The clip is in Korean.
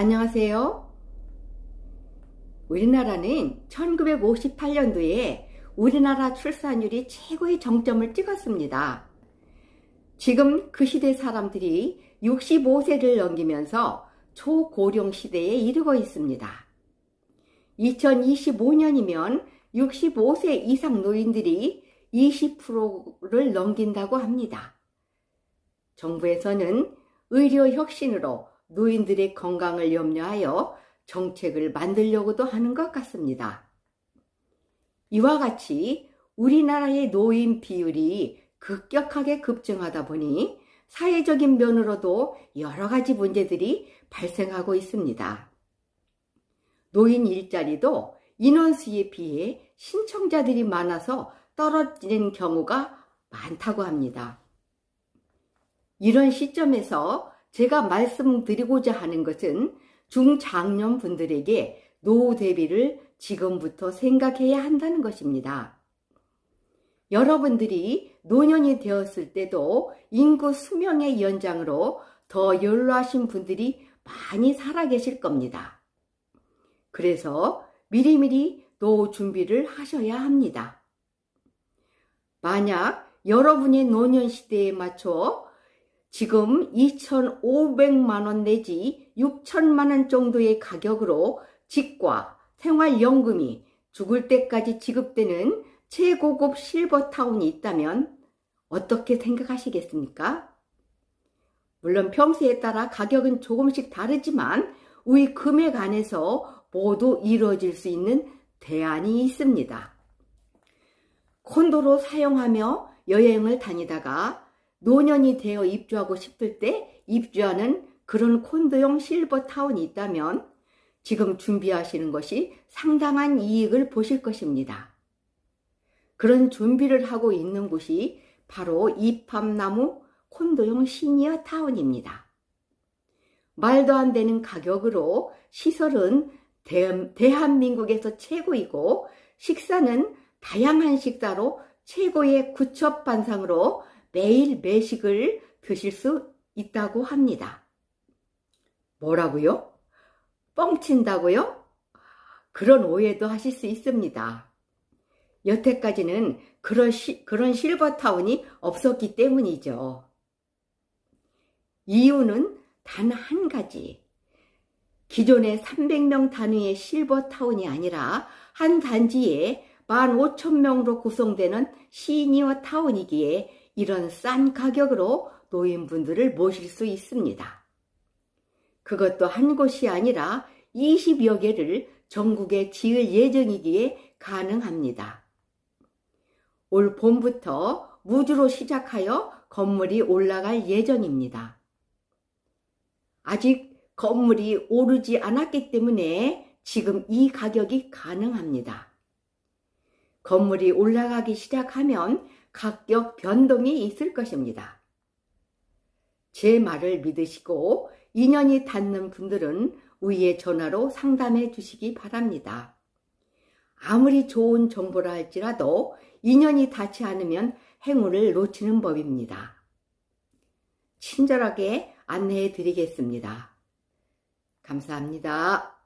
안녕하세요. 우리나라는 1958년도에 우리나라 출산율이 최고의 정점을 찍었습니다. 지금 그 시대 사람들이 65세를 넘기면서 초고령 시대에 이르고 있습니다. 2025년이면 65세 이상 노인들이 20%를 넘긴다고 합니다. 정부에서는 의료 혁신으로 노인들의 건강을 염려하여 정책을 만들려고도 하는 것 같습니다. 이와 같이 우리나라의 노인 비율이 급격하게 급증하다 보니 사회적인 면으로도 여러 가지 문제들이 발생하고 있습니다. 노인 일자리도 인원수에 비해 신청자들이 많아서 떨어지는 경우가 많다고 합니다. 이런 시점에서 제가 말씀드리고자 하는 것은 중장년 분들에게 노후 대비를 지금부터 생각해야 한다는 것입니다. 여러분들이 노년이 되었을 때도 인구 수명의 연장으로 더 연로하신 분들이 많이 살아 계실 겁니다. 그래서 미리미리 노후 준비를 하셔야 합니다. 만약 여러분의 노년 시대에 맞춰 지금 2,500만원 내지 6천만원 정도의 가격으로 직과 생활연금이 죽을 때까지 지급되는 최고급 실버타운이 있다면 어떻게 생각하시겠습니까? 물론 평소에 따라 가격은 조금씩 다르지만 우리 금액 안에서 모두 이루어질 수 있는 대안이 있습니다. 콘도로 사용하며 여행을 다니다가 노년이 되어 입주하고 싶을 때 입주하는 그런 콘도용 실버타운이 있다면 지금 준비하시는 것이 상당한 이익을 보실 것입니다. 그런 준비를 하고 있는 곳이 바로 이팝나무 콘도용 시니어 타운입니다. 말도 안 되는 가격으로 시설은 대 한민국에서 최고이고 식사는 다양한 식사로 최고의 구첩 반상으로 매일 매식을 드실 수 있다고 합니다. 뭐라고요? 뻥친다고요? 그런 오해도 하실 수 있습니다. 여태까지는 그런, 시, 그런 실버타운이 없었기 때문이죠. 이유는 단 한 가지. 기존의 300명 단위의 실버타운이 아니라 한 단지에 15,000명으로 구성되는 시니어 타운이기에 이런 싼 가격으로 노인분들을 모실 수 있습니다. 그것도 한 곳이 아니라 20여 개를 전국에 지을 예정이기에 가능합니다. 올 봄부터 무주로 시작하여 건물이 올라갈 예정입니다. 아직 건물이 오르지 않았기 때문에 지금 이 가격이 가능합니다. 건물이 올라가기 시작하면 가격 변동이 있을 것입니다. 제 말을 믿으시고 인연이 닿는 분들은 위에 전화로 상담해 주시기 바랍니다. 아무리 좋은 정보라 할지라도 인연이 닿지 않으면 행운을 놓치는 법입니다. 친절하게 안내해 드리겠습니다. 감사합니다.